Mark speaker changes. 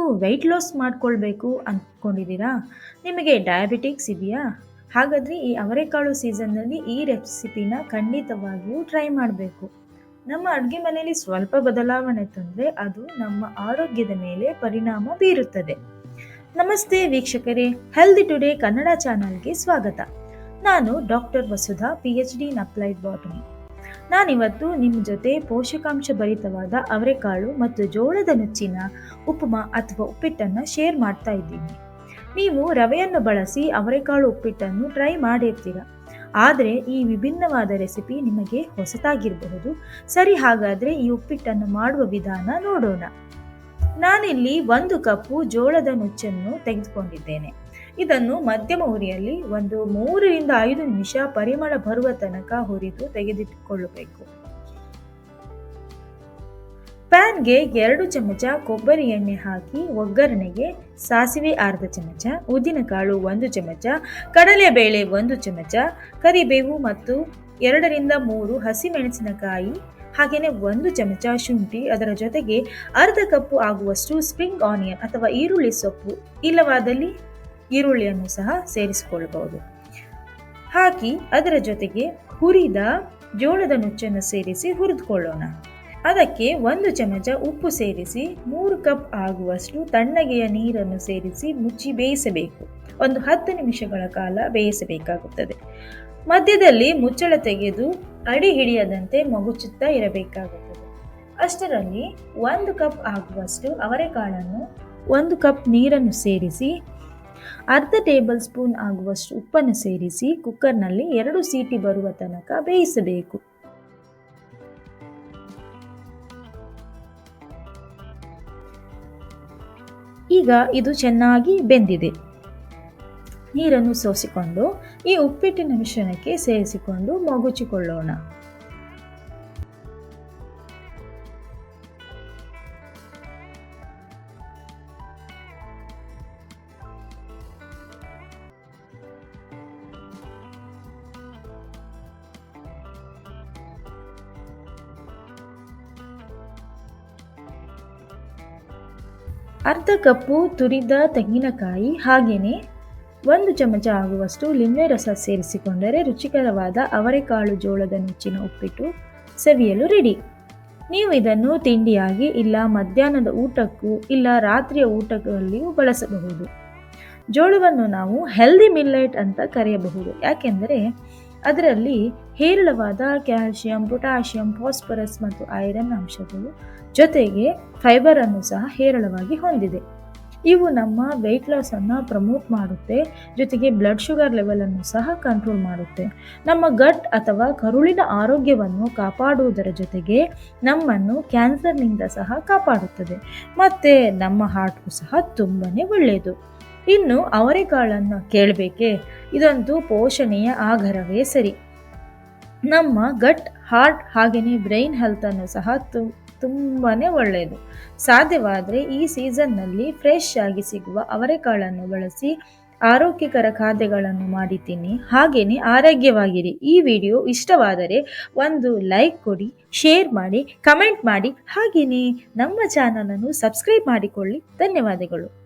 Speaker 1: ನೀವು weight loss ಮಾಡ್ಕೊಳ್ಬೇಕು ಅಂದ್ಕೊಂಡಿದ್ದೀರಾ ನಿಮಗೆ ಡಯಾಬಿಟಿಕ್ಸ್ ಇದೆಯಾ? ಹಾಗಾದರೆ ಈ ಅವರೆಕಾಳು ಸೀಸನ್ನಲ್ಲಿ ಈ ರೆಸಿಪಿನ ಖಂಡಿತವಾಗಿಯೂ ಟ್ರೈ ಮಾಡಬೇಕು. ನಮ್ಮ ಅಡುಗೆ ಮನೆಯಲ್ಲಿ ಸ್ವಲ್ಪ ಬದಲಾವಣೆ ತಂದರೆ ಅದು ನಮ್ಮ ಆರೋಗ್ಯದ ಮೇಲೆ ಪರಿಣಾಮ ಬೀರುತ್ತದೆ. ನಮಸ್ತೆ ವೀಕ್ಷಕರೇ ಹೆಲ್ದಿ ಟುಡೇ ಕನ್ನಡ ಚಾನಲ್ಗೆ ಸ್ವಾಗತ. ನಾನು doctor Vasudha P H D in applied botany ನಾನಿವತ್ತು ನಿಮ್ಮ ಜೊತೆ ಪೋಷಕಾಂಶ ಭರಿತವಾದ ಅವರೆಕಾಳು ಮತ್ತು ಜೋಳದ ನುಚ್ಚಿನ ಉಪಮಾ ಅಥವಾ ಉಪ್ಪಿಟ್ಟನ್ನು ಶೇರ್ ಮಾಡ್ತಾ ಇದ್ದೀನಿ. ನೀವು ರವೆಯನ್ನು ಬಳಸಿ ಅವರೆಕಾಳು ಉಪ್ಪಿಟ್ಟನ್ನು ಟ್ರೈ ಮಾಡಿರ್ತೀರ. ಆದರೆ ಈ ವಿಭಿನ್ನವಾದ ರೆಸಿಪಿ ನಿಮಗೆ ಹೊಸತಾಗಿರಬಹುದು. ಸರಿ ಹಾಗಾದರೆ ಈ ಉಪ್ಪಿಟ್ಟನ್ನು ಮಾಡುವ ವಿಧಾನ ನೋಡೋಣ. ನಾನಿಲ್ಲಿ ಒಂದು ಕಪ್ಪು ಜೋಳದ ನುಚ್ಚನ್ನು ತೆಗೆದುಕೊಂಡಿದ್ದೇನೆ. ಇದನ್ನು ಮಧ್ಯಮ ಉರಿಯಲ್ಲಿ ಒಂದು ಮೂರರಿಂದ ಐದು ನಿಮಿಷ ಪರಿಮಳ ಬರುವ ತನಕ ಹುರಿದು ತೆಗೆದಿಟ್ಟುಕೊಳ್ಳಬೇಕು. ಪ್ಯಾನ್ಗೆ ಎರಡು ಚಮಚ ಕೊಬ್ಬರಿ ಎಣ್ಣೆ ಹಾಕಿ ಒಗ್ಗರಣೆಗೆ ಸಾಸಿವೆ ಅರ್ಧ ಚಮಚ ಉದ್ದಿನಕಾಳು ಒಂದು ಚಮಚ ಕಡಲೆಬೇಳೆ ಒಂದು ಚಮಚ, ಕರಿಬೇವು ಮತ್ತು ಎರಡರಿಂದ ಮೂರು ಹಸಿಮೆಣಸಿನಕಾಯಿ, ಹಾಗೆಯೇ ಒಂದು ಚಮಚ ಶುಂಠಿ, ಅದರ ಜೊತೆಗೆ ಅರ್ಧ ಕಪ್ಪು ಆಗುವಷ್ಟು ಸ್ಪ್ರಿಂಗ್ ಆನಿಯನ್ ಅಥವಾ ಈರುಳ್ಳಿ ಸೊಪ್ಪು ಇಲ್ಲವಾದಲ್ಲಿ ಈರುಳ್ಳಿಯನ್ನು ಸಹ ಸೇರಿಸಿಕೊಳ್ಳಬಹುದು. ಹಾಕಿ ಅದರ ಜೊತೆಗೆ ಹುರಿದ ಜೋಳದ ನುಚ್ಚನ್ನು ಸೇರಿಸಿ ಹುರಿದುಕೊಳ್ಳೋಣ. ಅದಕ್ಕೆ ಒಂದು ಚಮಚ ಉಪ್ಪು ಸೇರಿಸಿ ಮೂರು ಕಪ್ ಆಗುವಷ್ಟು ತಣ್ಣಗೆಯ ನೀರನ್ನು ಸೇರಿಸಿ ಮುಚ್ಚಿ ಬೇಯಿಸಬೇಕು. ಒಂದು ಹತ್ತು ನಿಮಿಷಗಳ ಕಾಲ ಬೇಯಿಸಬೇಕಾಗುತ್ತದೆ. ಮಧ್ಯದಲ್ಲಿ ಮುಚ್ಚಳ ತೆಗೆದು ಅಡಿ ಹಿಡಿಯದಂತೆ ಮಗುಚುತ್ತಾ ಇರಬೇಕಾಗುತ್ತದೆ. ಅಷ್ಟರಲ್ಲಿ ಒಂದು ಕಪ್ ಆಗುವಷ್ಟು ಅವರೆಕಾಳನ್ನು ಒಂದು ಕಪ್ ನೀರನ್ನು ಸೇರಿಸಿ ಅರ್ಧ ಟೇಬಲ್ ಸ್ಪೂನ್ ಆಗುವಷ್ಟು ಉಪ್ಪನ್ನು ಸೇರಿಸಿ ಕುಕ್ಕರ್ನಲ್ಲಿ ಎರಡು ಸೀಟಿ ಬರುವ ತನಕ ಬೇಯಿಸಬೇಕು. ಈಗ ಇದು ಚೆನ್ನಾಗಿ ಬೆಂದಿದೆ. ನೀರನ್ನು ಸೋಸಿಕೊಂಡು ಈ ಉಪ್ಪಿಟ್ಟಿನ ಮಿಶ್ರಣಕ್ಕೆ ಸೇರಿಸಿಕೊಂಡು ಮಗುಚಿಕೊಳ್ಳೋಣ. ಅರ್ಧ ಕಪ್ಪು ತುರಿದ ತೆಂಗಿನಕಾಯಿ ಹಾಗೆಯೇ ಒಂದು ಚಮಚ ಆಗುವಷ್ಟು ಲಿಂಬೆ ರಸ ಸೇರಿಸಿಕೊಂಡರೆ ರುಚಿಕರವಾದ ಅವರೆಕಾಳು ಜೋಳದ ನುಚ್ಚಿನ ಉಪ್ಪಿಟ್ಟು ಸವಿಯಲು ರೆಡಿ. ನೀವು ಇದನ್ನು ತಿಂಡಿಯಾಗಿ ಇಲ್ಲ ಮಧ್ಯಾಹ್ನದ ಊಟಕ್ಕೂ ಇಲ್ಲ ರಾತ್ರಿಯ ಊಟಗಳಲ್ಲಿಯೂ ಬಳಸಬಹುದು. ಜೋಳವನ್ನು ನಾವು ಹೆಲ್ದಿ ಮಿಲ್ಲೆಟ್ ಅಂತ ಕರೆಯಬಹುದು. ಯಾಕೆಂದರೆ ಅದರಲ್ಲಿ ಹೇರಳವಾದ ಕ್ಯಾಲ್ಶಿಯಂ ಪೊಟ್ಯಾಷಿಯಂ, ಫಾಸ್ಫರಸ್ ಮತ್ತು ಐರನ್ ಅಂಶಗಳು ಜೊತೆಗೆ ಫೈಬರ್ ಅನ್ನು ಸಹ ಹೇರಳವಾಗಿ ಹೊಂದಿದೆ. ಇವು ನಮ್ಮ ವೆಯ್ಟ್ ಲಾಸನ್ನು ಪ್ರಮೋಟ್ ಮಾಡುತ್ತೆ, ಜೊತೆಗೆ ಬ್ಲಡ್ ಶುಗರ್ ಲೆವೆಲನ್ನು ಸಹ ಕಂಟ್ರೋಲ್ ಮಾಡುತ್ತೆ. ನಮ್ಮ ಗಟ್ ಅಥವಾ ಕರುಳಿನ ಆರೋಗ್ಯವನ್ನು ಕಾಪಾಡುವುದರ ಜೊತೆಗೆ ನಮ್ಮನ್ನು ಕ್ಯಾನ್ಸರ್ನಿಂದ ಸಹ ಕಾಪಾಡುತ್ತದೆ. ಮತ್ತು ನಮ್ಮ ಹಾರ್ಟ್ಗೂ ಸಹ ತುಂಬಾ ಒಳ್ಳೆಯದು ಇನ್ನು ಅವರೆಕಾಳನ್ನು ಕೇಳಬೇಕೆ? ಇದಂತೂ ಪೋಷಣೆಯ ಆಗರವೇ ಸರಿ. ನಮ್ಮ ಗಟ್, ಹಾರ್ಟ್ ಹಾಗೆಯೇ ಬ್ರೈನ್ ಹೆಲ್ತನ್ನು ಸಹ ತು ತುಂಬಾ ಒಳ್ಳೆಯದು ಸಾಧ್ಯವಾದರೆ ಈ ಸೀಸನ್ನಲ್ಲಿ ಫ್ರೆಶ್ ಆಗಿ ಸಿಗುವ ಅವರೆಕಾಳನ್ನು ಬಳಸಿ ಆರೋಗ್ಯಕರ ಖಾದ್ಯಗಳನ್ನು ಮಾಡಿ ತಿನ್ನಿ ಹಾಗೆಯೇ ಆರೋಗ್ಯವಾಗಿರಿ. ಈ ವಿಡಿಯೋ ಇಷ್ಟವಾದರೆ ಒಂದು ಲೈಕ್ ಕೊಡಿ, ಶೇರ್ ಮಾಡಿ, ಕಮೆಂಟ್ ಮಾಡಿ. ಹಾಗೆಯೇ ನಮ್ಮ ಚಾನಲನ್ನು ಸಬ್ಸ್ಕ್ರೈಬ್ ಮಾಡಿಕೊಳ್ಳಿ. ಧನ್ಯವಾದಗಳು.